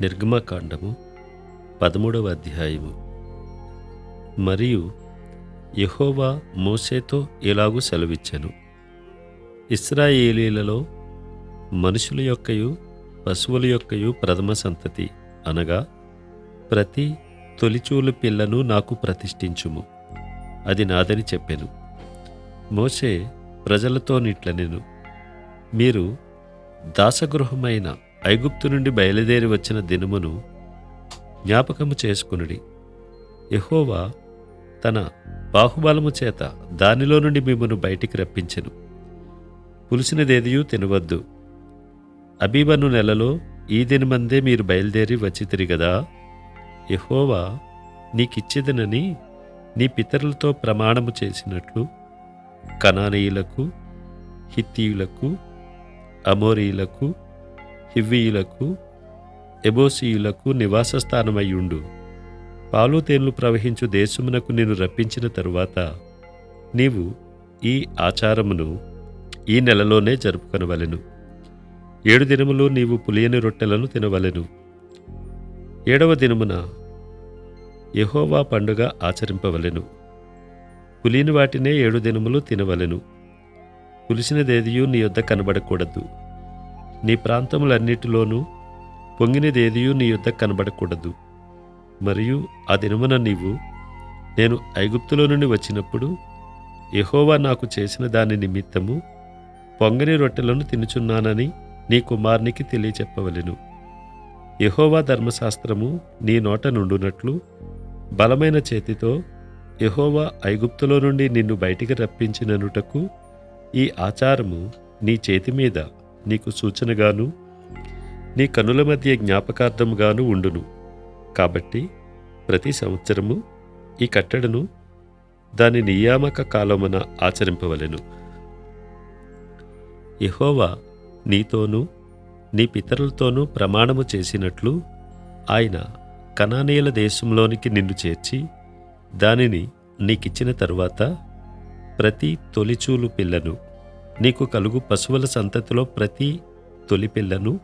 నిర్గమకాండము పదమూడవ అధ్యాయము. మరియు యహోవా మోసేతో ఇలాగూ సెలవిచ్చాను. ఇస్రాయేలీలలో మనుషుల యొక్కయు పశువుల యొక్కయు ప్రథమ సంతతి అనగా ప్రతి తొలిచూలు పిల్లను నాకు ప్రతిష్ఠించుము అది నాదని చెప్పాను. మోషే ప్రజలతో నిట్లనెను మీరు దాసగృహమైన ఐగుప్తు నుండి బయలుదేరి వచ్చిన దినమును జ్ఞాపకము చేసుకునుడి. యహోవా తన బాహుబలము చేత దానిలో నుండి మిమ్మను బయటికి రప్పించెను. పులిసినదేదియూ తినవద్దు. అబీబను నెలలో ఈ దినమందే మీరు బయలుదేరి వచ్చి గదా యహోవా నీకిచ్చేదనని నీ పితరులతో ప్రమాణము చేసినట్లు కనానీయులకు హిత్తీయులకు అమోరీయులకు హివ్వీయులకు ఎబోసీయులకు నివాస స్థానమయ్యుండు పాలు తేన్లు ప్రవహించు దేశమునకు నేను రప్పించిన తరువాత నీవు ఈ ఆచారమును ఈ నెలలోనే జరుపుకొనవలెను. ఏడు దినములు నీవు పులియని రొట్టెలను తినవలెను. ఏడవ దినమున యహోవా పండుగ ఆచరింపవలెను. పులిని వాటినే ఏడు దినములు తినవలెను. పులిసినదేదియూ నీ యొద్ద కనబడకూడదు. నీ ప్రాంతములన్నిటిలోనూ పొంగినదేదియూ నీ యుద్ధ కనబడకూడదు. మరియు ఆ దినమున నీవు నేను ఐగుప్తులో నుండి వచ్చినప్పుడు యహోవా నాకు చేసిన దాని నిమిత్తము పొంగని రొట్టెలను తినుచున్నానని నీ కుమారునికి తెలియచెప్పవలెను. యహోవా ధర్మశాస్త్రము నీ నోట నుండునట్లు బలమైన చేతితో యహోవా ఐగుప్తులో నుండి నిన్ను బయటికి రప్పించిననుటకు ఈ ఆచారము నీ చేతి మీద నీకు సూచనగాను నీ కనుల మధ్య జ్ఞాపకార్థముగాను ఉండును. కాబట్టి ప్రతి సంవత్సరము ఈ కట్టడను దాని నియామక కాలమున ఆచరింపవలెను. ఎహోవా నీతోనూ నీ పితరులతోనూ ప్రమాణము చేసినట్లు ఆయన కనానీయుల దేశంలోనికి నిన్ను చేర్చి దానిని నీకిచ్చిన తరువాత ప్రతి తొలిచూలు పిల్లను. నీకు కలుగు పశువుల సంతతిలో ప్రతి తొలి పిల్లను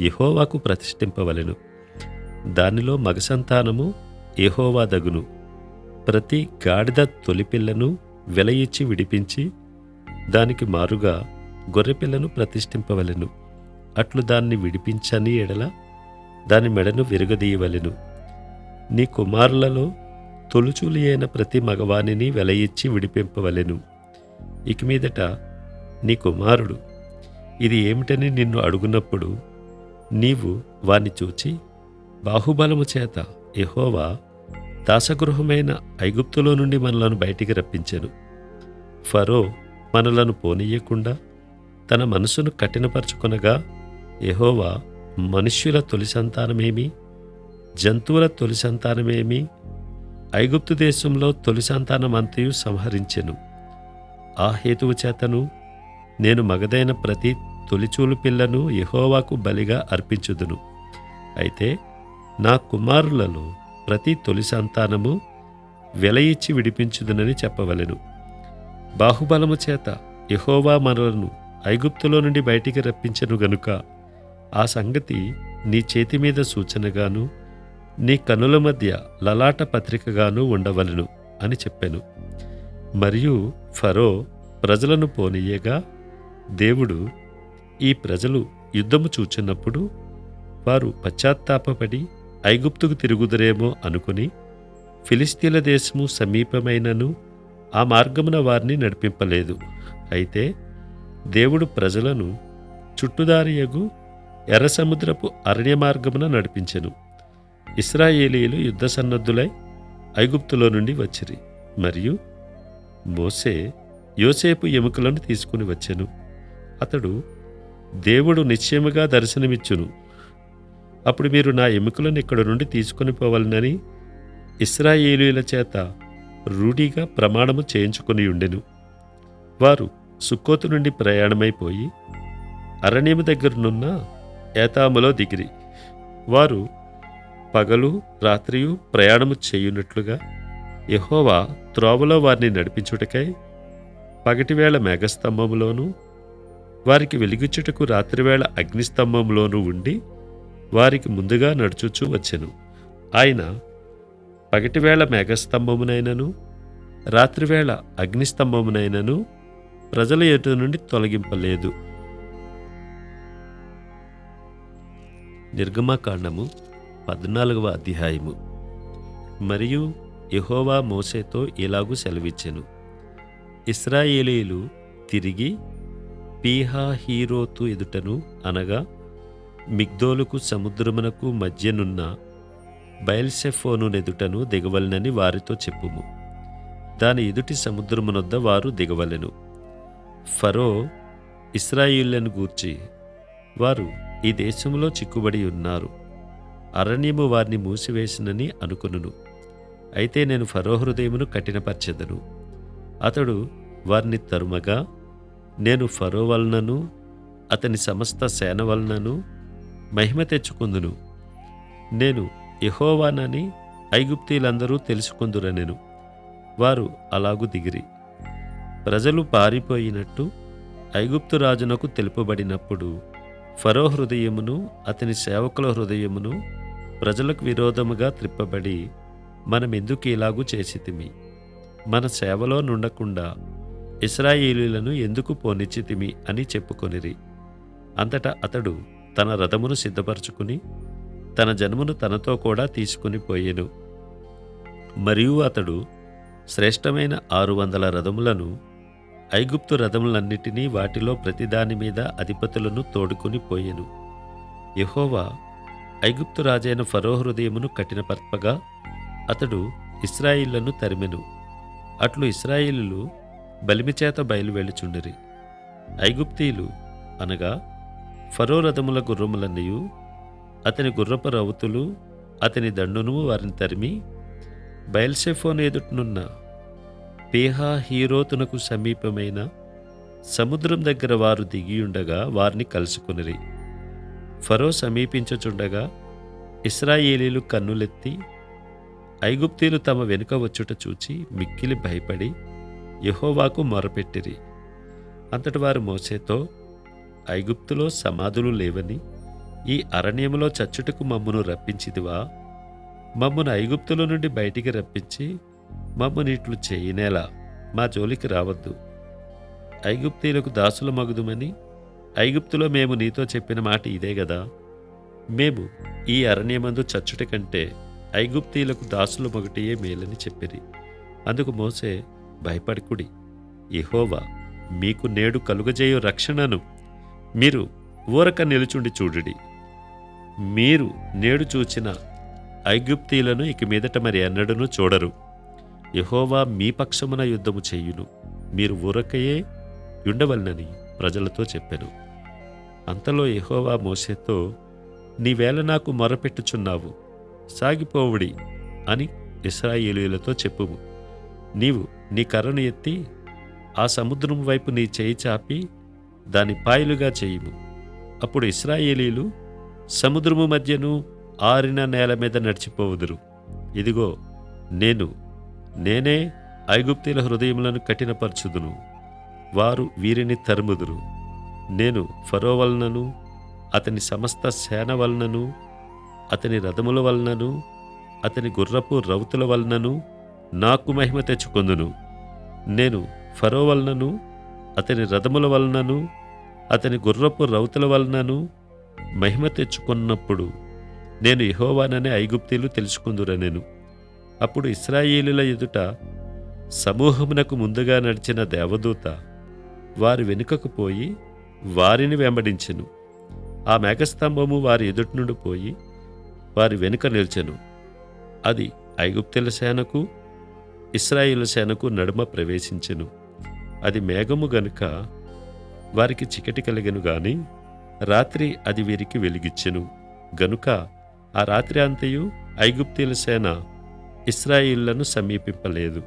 యెహోవాకు ప్రతిష్ఠింపవలెను. దానిలో మగ సంతానము యహోవా దగును. ప్రతి గాడిద తొలి పిల్లను వెల ఇచ్చి విడిపించి దానికి మారుగా గొర్రెపిల్లను ప్రతిష్ఠింపవలెను. అట్లు దాన్ని విడిపించని ఎడల దాని మెడను విరగదీయవలెను. నీ కుమారులలో తొలుచూలి అయిన ప్రతి మగవానిని వెలయిచ్చి విడిపింపవలెను. ఇక మీదట నీ కుమారుడు. ఇది ఏమిటని నిన్ను అడుగునప్పుడు నీవు వాణ్ణి చూచి బాహుబలము చేత ఎహోవా దాసగృహమైన ఐగుప్తులో నుండి మనలను బయటికి రప్పించెను. ఫరో మనలను పోనీయకుండా తన మనసును కఠినపరుచుకొనగా ఎహోవా మనుష్యుల తొలి సంతానమేమి జంతువుల తొలి సంతానమేమి ఐగుప్తు దేశంలో తొలి సంతానమంతయు సంహరించెను. ఆ హేతువు చేతను నేను మగదైన ప్రతి తొలిచూలు పిల్లను యహోవాకు బలిగా అర్పించుదును. అయితే నా కుమారులలో ప్రతి తొలి సంతానము వెల ఇచ్చి విడిపించుదునని చెప్పవలెను. బాహుబలము చేత యహోవా మనలను ఐగుప్తులో నుండి బయటికి రప్పించెను గనుక ఆ సంగతి నీ చేతి మీద సూచనగాను నీ కనుల మధ్య లలాట పత్రికగాను ఉండవలెను అని చెప్పాను. మరియు ఫరో ప్రజలను పోనీయగా దేవుడు ఈ ప్రజలు యుద్ధము చూచినప్పుడు వారు పశ్చాత్తాపడి ఐగుప్తుకు తిరుగుదురేమో అనుకుని ఫిలిస్తీన్ల దేశము సమీపమైనను ఆ మార్గమున వారిని నడిపింపలేదు. అయితే దేవుడు ప్రజలను చుట్టుదారియగు ఎర్ర సముద్రపు అరణ్య మార్గమున నడిపించెను. ఇస్రాయేలీలు యుద్ధ సన్నద్ధులై ఐగుప్తులో నుండి వచ్చిరి. మరియు మోసే యోసేపు ఎముకలను తీసుకుని వచ్చెను. అతడు దేవుడు నిశ్చయముగా దర్శనమిచ్చును. అప్పుడు మీరు నా ఎముకలను ఇక్కడ నుండి తీసుకొని పోవాలనని ఇస్రాయేలీల చేత రూఢీగా ప్రమాణము చేయించుకొని ఉండెను. వారు సుక్కోతు నుండి ప్రయాణమైపోయి అరణ్యము దగ్గరనున్న ఏతాములో దిగిరి. వారు పగలు రాత్రియు ప్రయాణము చేయునట్లుగా యహోవా త్రోవలో వారిని నడిపించుటకై పగటివేళ మేఘస్తంభములోనూ వారికి వెలిగించుటకు రాత్రివేళ అగ్నిస్తంభంలోనూ ఉండి వారికి ముందుగా నడుచుచూ వచ్చెను. ఆయన పగటివేళ మేఘస్తంభమునైనను రాత్రివేళ అగ్నిస్తంభమునైనను ప్రజల ఎటు నుండి తొలగింపలేదు. నిర్గమకాండము పద్నాలుగవ అధ్యాయము. మరియు యహోవా మోసేతో ఇలాగూ సెలవిచ్చెను. ఇస్రాయేలీలు తిరిగి పీహా హీరోతు ఎదుటను అనగా మిగ్దోలుకు సముద్రమునకు మధ్యనున్న బయల్సెఫోను ఎదుటను దిగవలనని వారితో చెప్పుము. దాని ఎదుటి సముద్రమునొద్ద వారు దిగవలెను. ఫరో ఇస్రాయిళ్ళను గూర్చి వారు ఈ దేశంలో చిక్కుబడి ఉన్నారు. అరణ్యము వారిని మూసివేసినని అనుకునును. అయితే నేను ఫరో హృదయమును కఠినపరచెదను. అతడు వారిని తరుమగా నేను ఫరో వలనను అతని సమస్త సేన వలనను మహిమ తెచ్చుకుందును. నేను యహోవానని ఐగుప్తీలందరూ తెలుసుకుందురనెను. వారు అలాగు దిగిరి. ప్రజలు పారిపోయినట్టు ఐగుప్తు రాజునకు తెలుపబడినప్పుడు ఫరో హృదయమును అతని సేవకుల హృదయమును ప్రజలకు విరోధముగా త్రిప్పబడి మనమెందుకు ఇలాగూ చేసితిమి? మన సేవలో నుండకుండా ఇస్రాయేలీలను ఎందుకు పోనిచ్చితిమి అని చెప్పుకొనిరి. అంతటా అతడు తన రథమును సిద్ధపరచుకుని తన జన్మను తనతో కూడా తీసుకుని పోయెను. మరియు అతడు శ్రేష్టమైన ఆరు వందల రథములను ఐగుప్తు రథములన్నిటినీ వాటిలో ప్రతిదాని మీద అధిపతులను తోడుకుని పోయెను. యహోవా ఐగుప్తు రాజైన ఫరో హృదయమును కఠినపర్పగా అతడు ఇస్రాయిళ్ళను తరిమెను. అట్లు ఇస్రాయిలు బలిమిచేత బయలువెళ్ళుచుండిరి ఐగుప్తీయులు అనగా ఫరో రథముల గుర్రములన్నయు అతని గుర్రపు రౌతులు అతని దండును వారిని తరిమి బయల్సెఫోన్ ఎదుటనున్న పేహా హీరోతునకు సమీపమైన సముద్రం దగ్గర వారు దిగియుండగా వారిని కలుసుకునిరి. ఫరో సమీపించుచుండగా ఇస్రాయేలీలు కన్నులెత్తి ఐగుప్తీలు తమ వెనుక వచ్చుట చూచి మిక్కిలి భయపడి యహోవాకు మొరపెట్టిరి. అంతటి వారు మోసేతో ఐగుప్తులో సమాధులు లేవని ఈ అరణ్యములో చచ్చుటకు మమ్మును రప్పించిదివా? మమ్మను ఐగుప్తుల నుండి బయటికి రప్పించి మమ్మను ఇట్లు చేయనేలా మా జోలికి రావద్దు. ఐగుప్తీలకు దాసుల మగుదుమని ఐగుప్తులో మేము నీతో చెప్పిన మాట ఇదే గదా? మేము ఈ అరణ్యమందు చచ్చుట కంటే ఐగుప్తీలకు దాసులు మొగటియే మేలని చెప్పిరి. అందుకు మోసే భయపడకుడి. ఇహోవా మీకు నేడు కలుగజేయు రక్షణను మీరు ఊరక నిలుచుండి చూడుడి. మీరు నేడు చూచిన ఐగుప్తీలను ఇక మీదట మరి ఎన్నడను చూడరు. ఇహోవా మీ పక్షమున యుద్ధము చేయును. మీరు ఊరకయే ఉండవలనని ప్రజలతో చెప్పాను. అంతలో ఇహోవా మోసేతో నీవేళ నాకు మొరపెట్టుచున్నావు. సాగిపోవుడి అని ఇస్రాయేలీలతో చెప్పుము. నీవు నీ కర్రను ఎత్తి ఆ సముద్రం వైపు నీ చేయి చాపి దాని పాయలుగా చేయుము. అప్పుడు ఇస్రాయేలీలు సముద్రము మధ్యను ఆరిన నేల మీద నడిచిపోవుదురు. ఇదిగో నేను నేనే ఐగుప్తీల హృదయములను కఠినపరచుదును. వారు వీరిని తరుముదురు. నేను ఫరో వలనను అతని సమస్త సేన వలనను అతని రథముల వలనను అతని గుర్రపు రౌతుల వలనను నాకు మహిమ తెచ్చుకొందును. నేను ఫరో వలనను అతని రథముల వలనను అతని గుర్రపు రౌతుల వలనను మహిమ తెచ్చుకున్నప్పుడు నేను యెహోవాననే ఐగుప్తీలు తెలుసుకుందురనెను అప్పుడు ఇస్రాయేలుల ఎదుట సమూహమునకు ముందుగా నడిచిన దేవదూత వారి వెనుకకు పోయి వారిని వెంబడించెను. ఆ మేఘస్తంభము వారి ఎదుటి నుండి పోయి వారి వెనుక నిల్చెను. అది ఐగుప్తుల సేనకు ఇస్రాయిల్ సేనకు నడుమ ప్రవేశించెను. అది మేఘము గనుక వారికి చికటి కలిగను గాని రాత్రి అది వీరికి వెలిగిచ్చెను. గనుక ఆ రాత్రి అంతయు ఐగుప్తీల సేన ఇస్రాయిళ్ళను సమీపింపలేదు.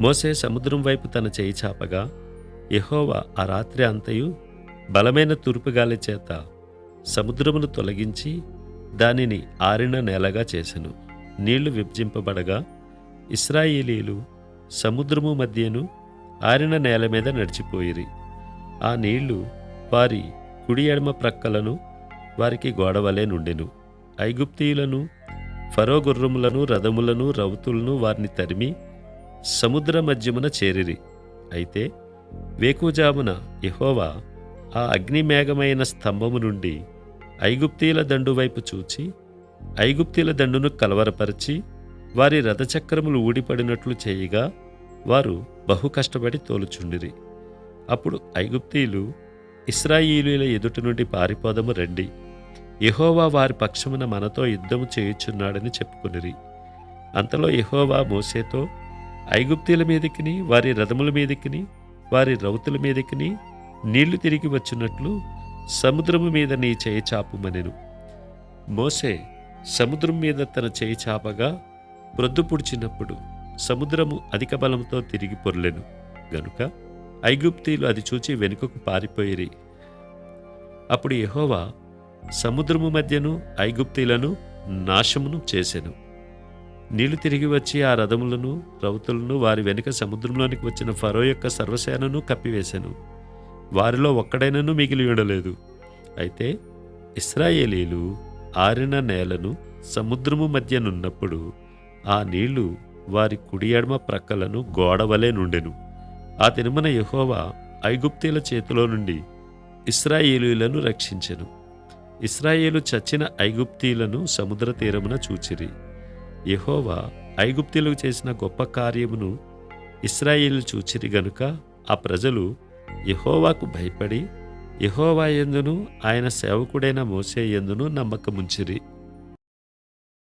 మోసే సముద్రం వైపు తన చేయి చాపగా యహోవా ఆ రాత్రి అంతయు బలమైన తూర్పుగాలి చేత సముద్రమును తొలగించి దానిని ఆరిన నేలగా చేసెను. నీళ్ళు విభజింపబడగా ఇస్రాయేలీలు సముద్రము మధ్యను ఆరిన నేల మీద నడిచిపోయిరి. ఆ నీళ్ళు వారి కుడి ఎడమ ప్రక్కలను వారికి గోడవలే నుండెను. ఐగుప్తీయులను ఫరో గుర్రములను రథములను రౌతులను వారిని తరిమి సముద్ర మధ్యమున చేరిరి. అయితే వేకుజామున ఇహోవా ఆ అగ్నిమేఘమైన స్తంభము నుండి ఐగుప్తీయుల దండు వైపు చూచి ఐగుప్తీల దండును కలవరపరిచి వారి రథచక్రములు ఊడిపడినట్లు చేయగా వారు బహు కష్టపడి తోలుచుండిరి. అప్పుడు ఐగుప్తీయులు ఇస్రాయిలీల ఎదుటి నుండి పారిపోదము రండి. యహోవా వారి పక్షమున మనతో యుద్ధము చేయుచున్నాడని చెప్పుకునిరి. అంతలో యహోవా మోసేతో ఐగుప్తీల మీదకిని వారి రథముల మీదకిని వారి రౌతుల మీదకిని నీళ్ళు తిరిగి వచ్చినట్లు సముద్రము మీద నీ చేయి చాపుమనెను. మోసే సముద్రం మీద తన చేయి చాపగా ప్రొద్దు పుడిచినప్పుడు సముద్రము అధిక బలంతో తిరిగి పొరలేను. గనుక ఐగుప్తీయులు అది చూచి వెనుకకు పారిపోయిరి. అప్పుడు యహోవా సముద్రము మధ్యను ఐగుప్తీలను నాశమును చేశాను నీళ్ళు తిరిగి వచ్చి ఆ రథములను రౌతులను వారి వెనుక సముద్రంలోనికి వచ్చిన ఫరో యొక్క సర్వసేనను కప్పివేశాను వారిలో ఒక్కడైనను మిగిలి ఉండలేదు. అయితే ఇస్రాయేలీలు ఆరిన నేలను సముద్రము మధ్యనున్నప్పుడు ఆ నీళ్ళు వారి కుడి ఎడమ ప్రక్కలను గోడవలే నుండెను. ఆ తినుమన యహోవా ఐగుప్తీల చేతిలో నుండి ఇస్రాయేలీలను రక్షించెను. ఇస్రాయేలు చచ్చిన ఐగుప్తీలను సముద్ర తీరమున చూచిరి. యహోవా ఐగుప్తీలకు చేసిన గొప్ప కార్యమును ఇస్రాయేలు చూచిరి గనుక ఆ ప్రజలు యహోవాకు భయపడి యహోవా ఎందును ఆయన సేవకుడైన మోసే ఎందును నమ్మకముంచిరి.